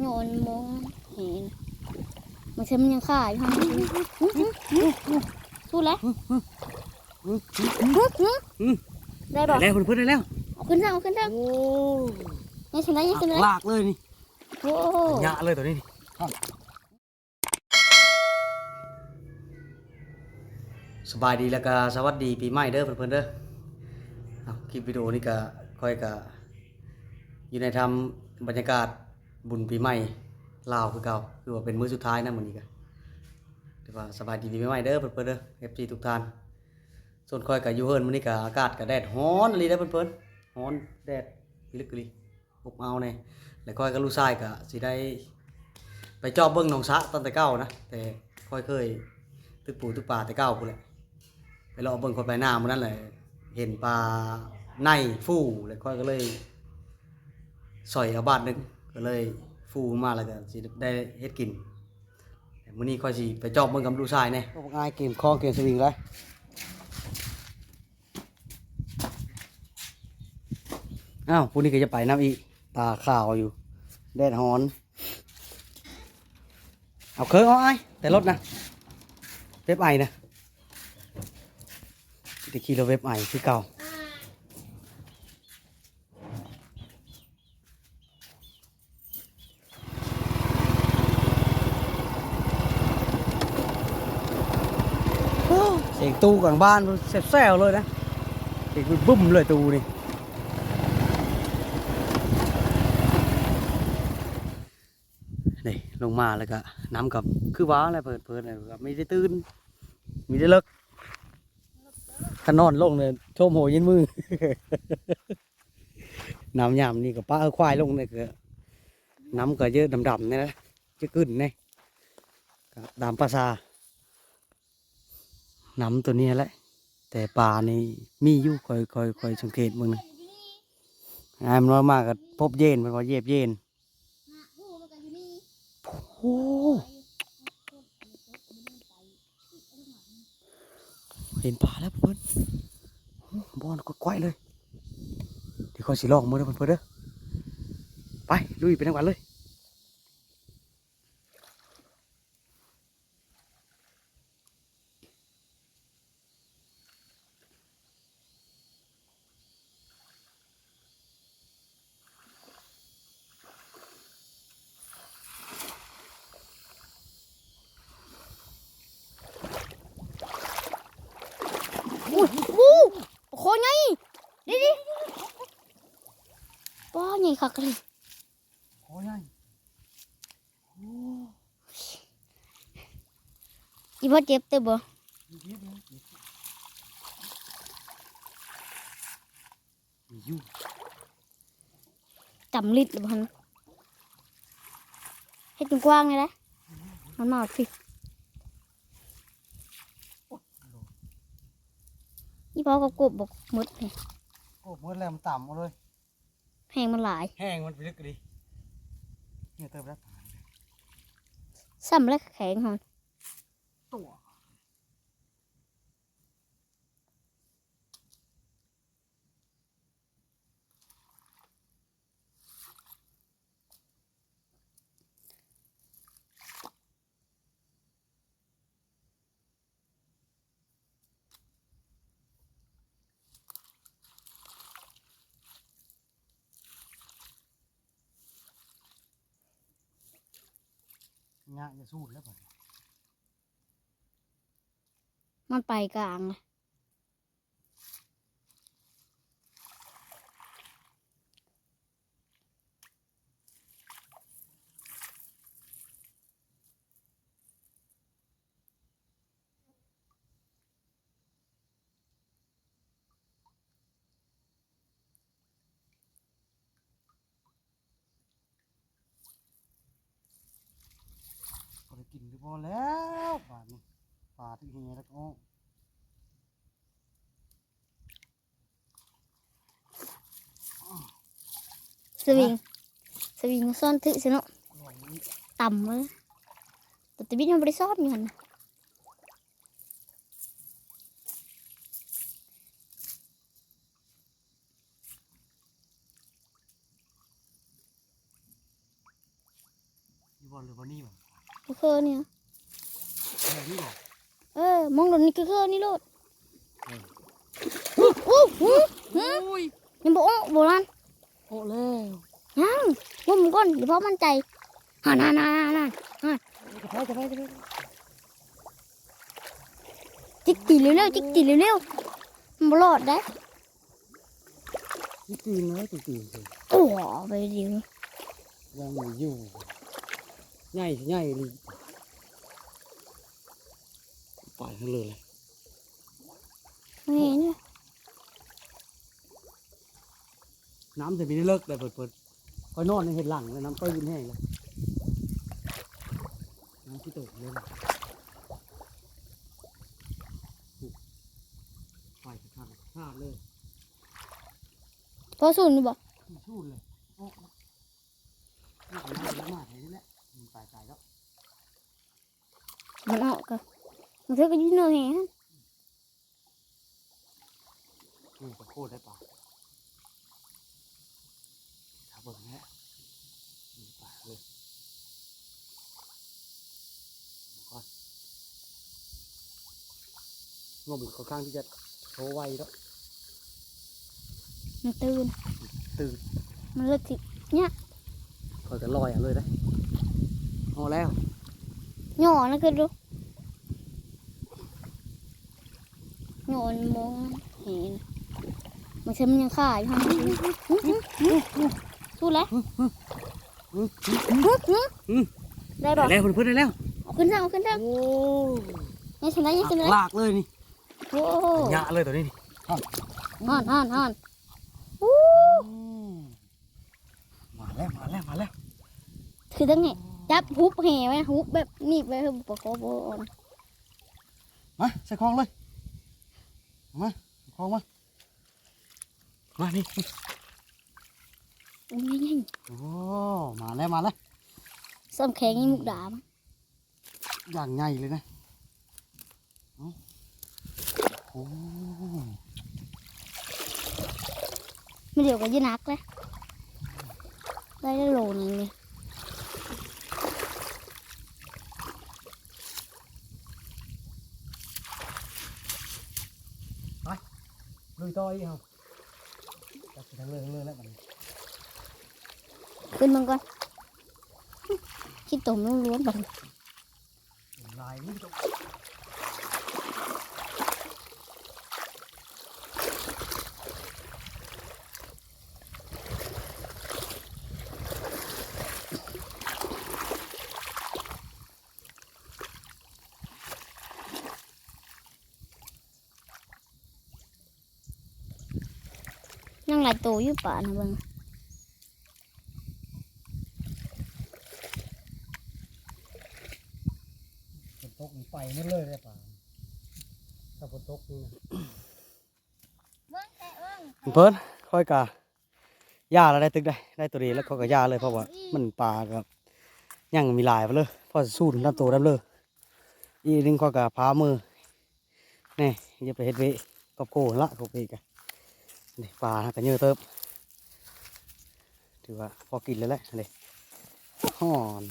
โยนมองเห็นมันใช่มันยังฆ่าอยู่ห้องสู้แล้วได้บอกได้แล้วเพื่อนๆได้แล้วเอาขึ้นทางเอาขึ้นทางโอ้ยังขึ้นได้ยังขึ้นได้ลากเลยนี่โอ้หยะเลยตัวนี้นี่สบายดีแล้วก็สวัสดีปีใหม่เด้อเพื่อนๆเด้อเอาคลิปวิดีโอนี้ก็ค่อยก็อยู่ในทำบรรยากาศ บุญปีใหม่ลาวคือเก่าคือว่าเป็นมื้อสุดท้ายนะมื้อนี้ก็ถือว่าสบายดีปีใหม่เด้อเพื่อนๆเด้อ FC ทุกท่าน ส่วนคอยกับยูเฮิร์นมื้อนี้ก็อากาศก็แดดร้อนเลยได้อเพิ่นๆร้อนแดดพิลึกกะลีอบเอาแน่แล้วคอยกับลูกชายก็สิได้ ไปจอบเบิ่งหนองสะตั้งแต่เก้านะแต่ค่อยเคยตึกปูตึกป่าแต่เก้าพุ่นแหละไปรอเบิ่งคนไปหน้ามื้อนั้นแหละเห็นปลาในฟูแล้วค่อยก็เลยสอยเอาบาทหนึง ก็เลยฟูมาแล้วก็สิได้เฮ็ดกินมื้อนี้ค่อยสิไปจอบเบิ่งกับลูกชายแน่บ่ง่ายเกมคอเกมสวิงเลยอ้าวพรุ่งนี้ก็จะไปน้ำอีก ตาข่าวอยู่ แดดฮ้อน เอาเครื่องเอาไอ้แต่รถนะเว็บไอนะตะกี้เราเว็บไอคือเก่าโอ้เสียง ตู้กลางบ้านแซ่บๆเลยนะเสียงบุ้มเลยตู้นี่นี่ลงมาแล้วก็น้ำกับคือว้าอะไรเปิดเปิดเลยครับไม่ได้ตื่นมีได้เลิกขนอนลงเลยโชมโหยินมือน้ำยามนี่กับป้าเอาควายลงเนี่ยก็น้ำก็เยอะดำๆเนี่ยนะจะขึ้นเนี่ยก็ตามภาษา น้ำตัวนี้แหละ แต่ปลานี่มีอยู่คอยคอยคอยสังเกตมึงนะอายมันน้อยมากก็พบเย็นมันว่าเย็บเย็นโอ้เห็นปลาแล้วเพื่อนบอลก็ไกวเลยเดี๋ยวเขาสิลองมือเด้อเพื่อนเด้อไปลุยไปทั้งวันเลยวู้โคไงดิดิป้าไงคักเลย โอ้ย อีพ่อเจ็บเต็มบ่ อยู่ จำลิดหรือเปล่านะให้ตรงกว้างเลยนะมันมาสิอีพ่อก็กบบอกหมดเลยโอ้เมื่อแรงมันต่ำหมดเลย แหงมันหลาย แห้งมันไปลึกกันดิเนี่ยเติมแล้วซ้ำแล้วแข็งหอนตัว งะจะสู้แล้วป่ะมันไปกลางย ก็ ได้กินหรือพอแล้วปลานี่ปลาที่เฮียแล้วก็สวิงสวิงซ่อนถือสิเนาะอร่อยนี่ต่ำเลยแต่ตะบินยังไม่ได้ซ่อนอยู่หันนะบ่หรือบ่นี่บ่คือคือเนี่ย แค่นี้บ่เออมองโดนนี่คือคือนี่โลดเอออู้อู้หูหูโอ้ยยังบอกว่าโบราณโอ้แล้วยังว่ามึงก่อนเดี๋ยวพ่อมั่นใจฮ่านานานานาจะไปจะไปจะไปจิกตีเร็วๆจิกตีเร็วๆมันบ่รอดได้จริงๆนะจริงๆสิโอ้ไปเดียวยังมีอยู่ใหญ่ใหญ่เลย ไปทั้งเลยเลยไม่เห็นเลยน้ำจะมีได้เลิกเลยเปิดเปิดคอยนอนในเห็ดหลังเลยน้ำตื้นแห้งเลยน้ำที่ตกเลยล่ะไปขาดขาดเลยพอสูนย์นี่บอกชูดเลยโอ้นี่เอาน้ำละมาดให้นี่แหละมันตายตายแล้วมันออกกัน มันเท่ากับยืนเหนื่อยแฮะนี่จะโคตรได้ปลาถ้าเบิ่งแน่มีปลาเลยก่อนงมค่อนข้างที่จะโชว์ไวแล้วมันตื่น ตื่น มันเลิกสิคอยกันลอยเอาเลยได้พอาแล้วหย่อนะคือดูห ย่อนมองเห็นมันใช่มันยังข่าอยู่ห้องสู้แล้วอื้อได้บอกได้แล้วเพื่อนๆได้แล้วเอาขึ้นทางเอาขึ้นทางโอ้ยังชนะยังชนะลากเลยนี่โอ้หยะเลยตัวนี้นี่ฮอนฮอนฮอนอู้มาแล้วมาแล้วมาแล้วคือตั้งไงจับฮุบแห่ไว้ฮุบแบบหนีบไว้คือประกอบอ่อนมาใส่คลองเลย มาใส่คลองมา มานี่อุ้ยยังโอ้มาแล้วมาแล้วส้มแข็งนี่มุกดามอย่างใหญ่เลยนะเอาโอ้ไม่เดี๋ยวก็ยืนนักเลยได้ได้โลนึงเลย ลุยต่ออีกครับจับไปทั้งเลยทั้งเลยแล้วกันขึ้นมันก่อนคิดตมล้วนๆแบบลายนี่ตก หลายตัวอยู่ป่านะเบิ่งฝนตกนี่ไปไม่เลยเลยป่าถ้าฝนตกนี่นะเบิ่งแต่เบิ่งเพิ่นค่อยกะย่าแล้วได้ตึกได้ได้ตัวดีแล้วเขาก็ย่าเลยเพราะว่ามันปลาก็ยังมีหลายไปเลยเพอสู้น้ำตัวน้ำเลยอีกหนึงเขาก็พามือนี่อย่าไปเฮ็ดเวะกับโกละกับเวกะ นี่ปลานะก็เยอะเติบถือว่าพอกินแล้วแหละเลยห่อน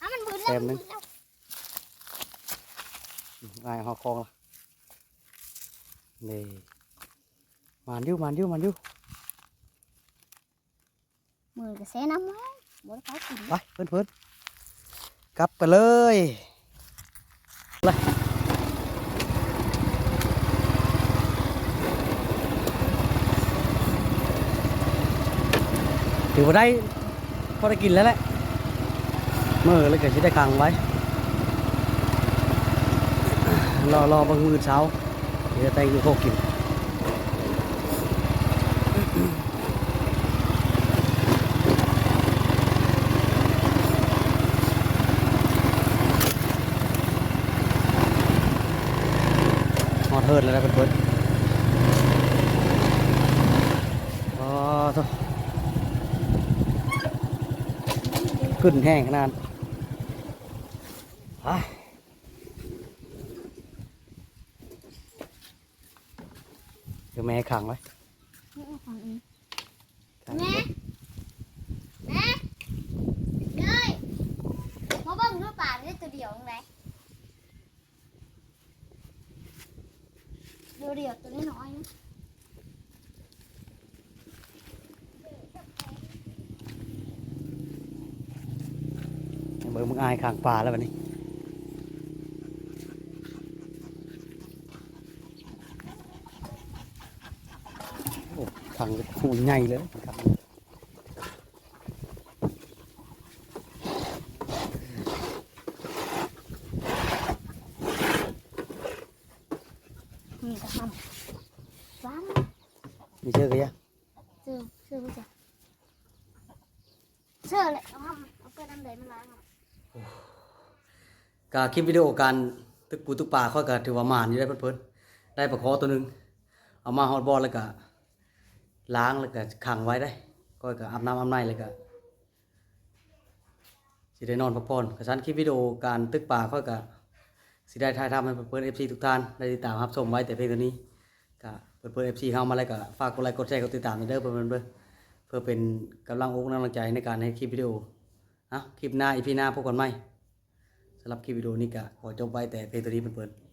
อะมันบืนแซแล้วมนึงบืนแล้วลายหอคองละนี่มานอยู่มานอยู่มานอยู่มือก็แซ่น้ำไว้บ่ได้เขากินไปเพื่อนเพื่อนกลับไปเลยเลย ถือว่าได้พอได้กินแล้วแหละเมื่อเลยก็จะได้ขังไว้รอรอบางมือเช้าเดี๋ยวแต่งอยู่โคกินหอดเทินแล้วนะเพื่อนๆอ๋อทุ ขึ้นแห้งขนาดไปเดี๋ยวแม่ขังไว้ขังไว้นะเลยมาเบิ่งด้วยป่าได้ตัวเดียวตรงไหนเดียวเดียวๆตัวน้อยๆนะ เบิ่งมึงอายข้างป่าแล้วบัดนี้โอ้ขังหูใหญ่เลยครับนี่ก็ทำว้าวมีเชื่อกันยังเสื้อเสื้อผู้ชายเสื้อเลยเอาทำเอาเกลือน้ำเดือดมาล้างเอา กาคลิปวิดีโอการตึกปูตึกป่าค่อยก็ถือว่าหมานอยู่ได้เพิ่นๆได้ปลาคอตัวหนึง เอามาฮอดบอลแล้วก็ล้างแล้วก็ขังไว้ได้ก็ก็อาบน้ำอาบในแล้วก็สิได้นอนพักผ่อนกระชั้นคลิปวิดีโอการตึกป่าค่อยก็สิได้ถ่ายทำให้เพิ่นๆ FC ทุกท่านได้ติดตามรับชมไว้แต่เพียงเท่านี้ก็เพิ่นๆ FC เข้ามาแล้วก็ฝากกดไลค์กดแชร์กดติดตามเด้อเพิ่นๆเด้อเพื่อเป็นกำลังอกกำลังใจในการให้คลิปวิดีโอ นะคลิปหน้าอีพีหน้าพบกันใหม่สำหรับคลิปวิดีโอนี้ก็ขอจบไว้แต่เพียงเท่านี้เพื่อนๆ